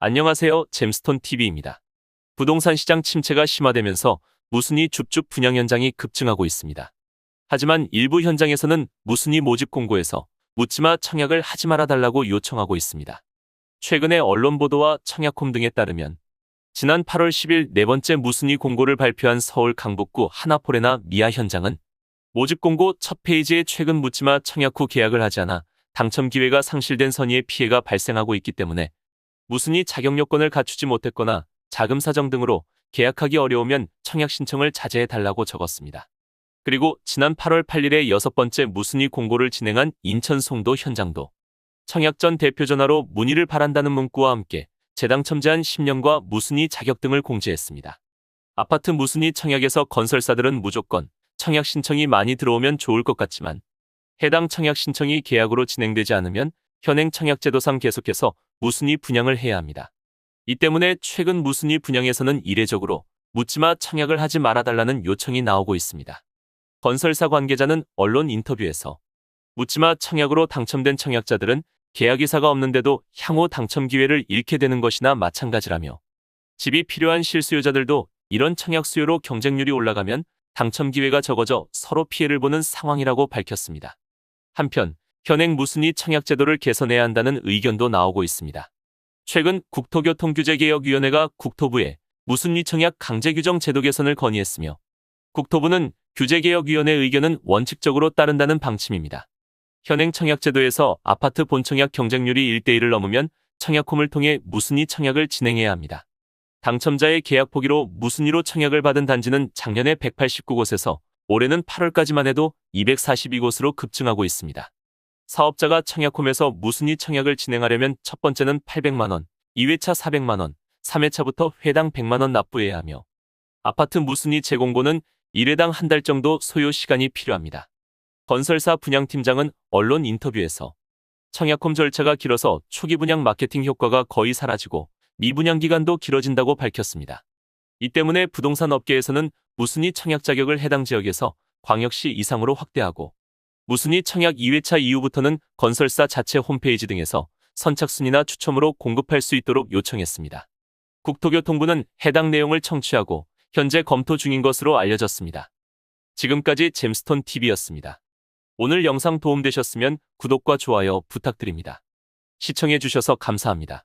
안녕하세요. 잼스톤 TV입니다. 부동산 시장 침체가 심화되면서 무순위 줍줍 분양 현장이 급증하고 있습니다. 하지만 일부 현장에서는 무순위 모집 공고에서 묻지마 청약을 하지 말아 달라고 요청하고 있습니다. 최근의 언론 보도와 청약홈 등에 따르면 지난 8월 10일 네 번째 무순위 공고를 발표한 서울 강북구 하나포레나 미아 현장은 모집 공고 첫 페이지에 최근 묻지마 청약 후 계약을 하지 않아 당첨 기회가 상실된 선의의 피해가 발생하고 있기 때문에 무순위 자격 요건을 갖추지 못했거나 자금 사정 등으로 계약하기 어려우면 청약 신청을 자제해 달라고 적었습니다. 그리고 지난 8월 8일에 여섯 번째 무순위 공고를 진행한 인천 송도 현장도 청약 전 대표 전화로 문의를 바란다는 문구와 함께 재당첨 제한 10년과 무순위 자격 등을 공지했습니다. 아파트 무순위 청약에서 건설사들은 무조건 청약 신청이 많이 들어오면 좋을 것 같지만 해당 청약 신청이 계약으로 진행되지 않으면 현행 청약제도상 계속해서 무순위 분양을 해야 합니다. 이 때문에 최근 무순위 분양에서는 이례적으로 묻지마 청약을 하지 말아달라는 요청이 나오고 있습니다. 건설사 관계자는 언론 인터뷰에서 묻지마 청약으로 당첨된 청약자들은 계약 의사가 없는데도 향후 당첨 기회를 잃게 되는 것이나 마찬가지라며 집이 필요한 실수요자들도 이런 청약 수요로 경쟁률이 올라가면 당첨 기회가 적어져 서로 피해를 보는 상황이라고 밝혔습니다. 한편 현행 무순위 청약 제도를 개선해야 한다는 의견도 나오고 있습니다. 최근 국토교통규제개혁위원회가 국토부에 무순위 청약 강제 규정 제도 개선을 건의했으며 국토부는 규제개혁위원회 의견은 원칙적으로 따른다는 방침입니다. 현행 청약 제도에서 아파트 본청약 경쟁률이 1대1을 넘으면 청약홈을 통해 무순위 청약을 진행해야 합니다. 당첨자의 계약 포기로 무순위로 청약을 받은 단지는 작년에 189곳에서 올해는 8월까지만 해도 242곳으로 급증하고 있습니다. 사업자가 청약홈에서 무순위 청약을 진행하려면 첫 번째는 800만원, 2회차 400만원, 3회차부터 회당 100만원 납부해야 하며 아파트 무순위 재공고는 1회당 한 달 정도 소요 시간이 필요합니다. 건설사 분양팀장은 언론 인터뷰에서 청약홈 절차가 길어서 초기 분양 마케팅 효과가 거의 사라지고 미분양 기간도 길어진다고 밝혔습니다. 이 때문에 부동산 업계에서는 무순위 청약 자격을 해당 지역에서 광역시 이상으로 확대하고 무순위 청약 2회차 이후부터는 건설사 자체 홈페이지 등에서 선착순이나 추첨으로 공급할 수 있도록 요청했습니다. 국토교통부는 해당 내용을 청취하고 현재 검토 중인 것으로 알려졌습니다. 지금까지 잼스톤 TV였습니다. 오늘 영상 도움되셨으면 구독과 좋아요 부탁드립니다. 시청해주셔서 감사합니다.